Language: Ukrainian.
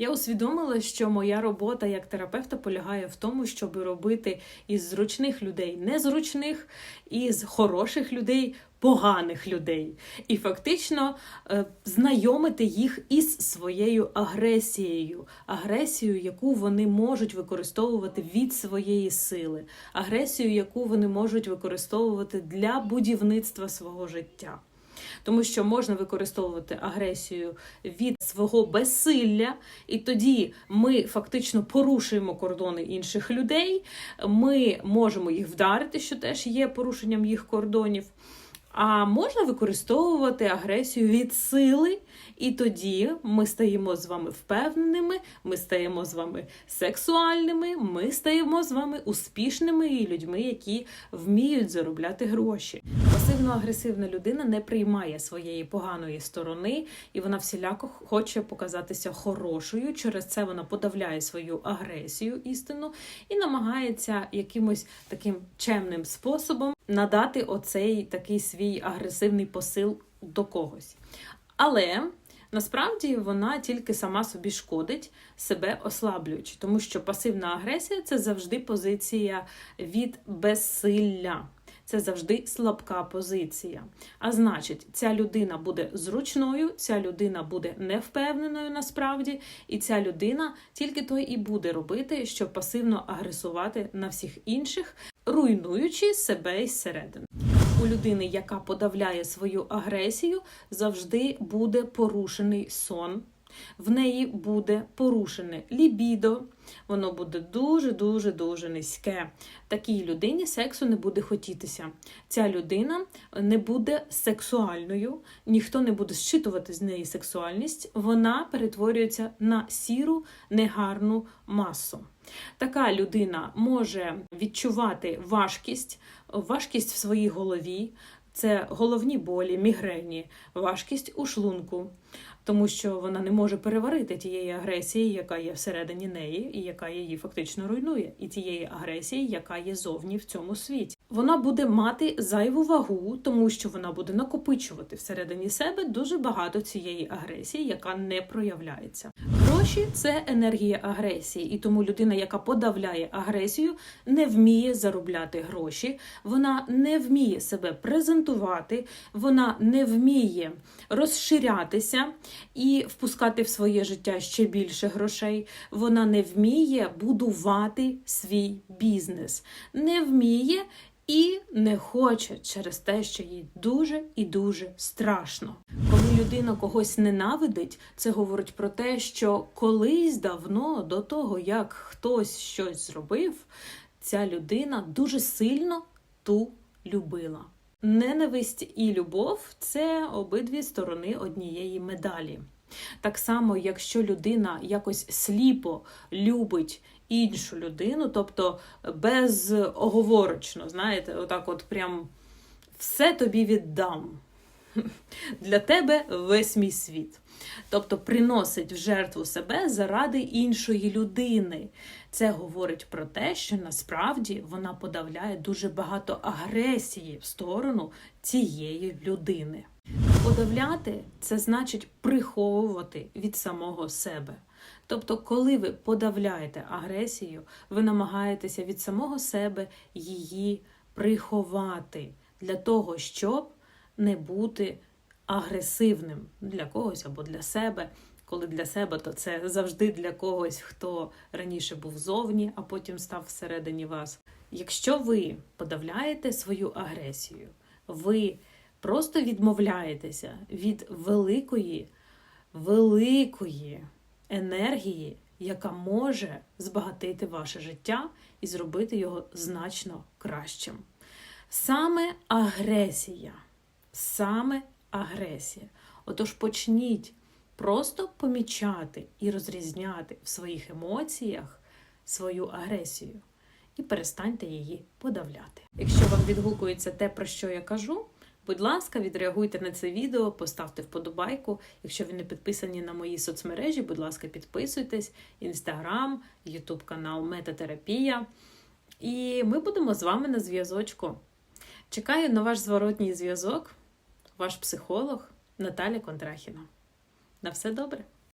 Я усвідомила, що моя робота як терапевта полягає в тому, щоб робити із зручних людей незручних, із хороших людей поганих людей, і фактично е, знайомити їх із своєю агресією, агресією, яку вони можуть використовувати від своєї сили, агресію, яку вони можуть використовувати для будівництва свого життя. Тому що можна використовувати агресію від свого безсилля, і тоді ми фактично порушуємо кордони інших людей. Ми можемо їх вдарити, що теж є порушенням їх кордонів. А можна використовувати агресію від сили, і тоді ми стаємо з вами впевненими, ми стаємо з вами сексуальними, ми стаємо з вами успішними і людьми, які вміють заробляти гроші. Пасивно-агресивна людина не приймає своєї поганої сторони, і вона всіляко хоче показатися хорошою. Через це вона подавляє свою агресію істину і намагається якимось таким чемним способом надати оцей такий свій агресивний посил до когось. Але насправді вона тільки сама собі шкодить, себе ослаблюючи, тому що пасивна агресія це завжди позиція від безсилля. Це завжди слабка позиція. А значить, ця людина буде зручною, ця людина буде невпевненою насправді, і ця людина тільки то і буде робити, щоб пасивно агресувати на всіх інших, руйнуючи себе із середини. У людини, яка подавляє свою агресію, завжди буде порушений сон. В неї буде порушене лібідо, воно буде дуже-дуже дуже низьке. Такій людині сексу не буде хотітися. Ця людина не буде сексуальною, ніхто не буде зчитувати з неї сексуальність, вона перетворюється на сіру, негарну масу. Така людина може відчувати важкість, важкість в своїй голові. Це головні болі, мігрені, важкість у шлунку, тому що вона не може переварити тієї агресії, яка є всередині неї, і яка її фактично руйнує, і тієї агресії, яка є зовні в цьому світі. Вона буде мати зайву вагу, тому що вона буде накопичувати всередині себе дуже багато цієї агресії, яка не проявляється. Гроші це енергія агресії, і тому людина, яка подавляє агресію, не вміє заробляти гроші, вона не вміє себе презентувати, вона не вміє розширятися і впускати в своє життя ще більше грошей. Вона не вміє будувати свій бізнес, не вміє. І не хоче через те, що їй дуже і дуже страшно. Людина когось ненавидить, це говорить про те, що колись давно до того, як хтось щось зробив, ця людина дуже сильно ту любила. Ненависть і любов це обидві сторони однієї медалі. Так само, якщо людина якось сліпо любить іншу людину, тобто безоговорочно, знаєте, отак, от прям все тобі віддам. Для тебе весь мій світ. Тобто приносить в жертву себе заради іншої людини. Це говорить про те, що насправді вона подавляє дуже багато агресії в сторону цієї людини. Подавляти це значить приховувати від самого себе. Тобто, коли ви подавляєте агресію, ви намагаєтеся від самого себе її приховати для того, щоб не бути агресивним для когось або для себе. Коли для себе, то це завжди для когось, хто раніше був зовні, а потім став всередині вас. Якщо ви подавляєте свою агресію, ви просто відмовляєтеся від великої, великої енергії, яка може збагатити ваше життя і зробити його значно кращим. Саме агресія, саме агресія. Отож почніть просто помічати і розрізняти в своїх емоціях свою агресію. І перестаньте її подавляти. Якщо вам відгукується те, про що я кажу, будь ласка, відреагуйте на це відео, поставте вподобайку. Якщо ви не підписані на мої соцмережі, будь ласка, підписуйтесь: Інстаграм, Ютуб канал Метатерапія. І ми будемо з вами на зв'язочку. Чекаю на ваш зворотній зв'язок, ваш психолог Наталя Контрахіна. На все добре!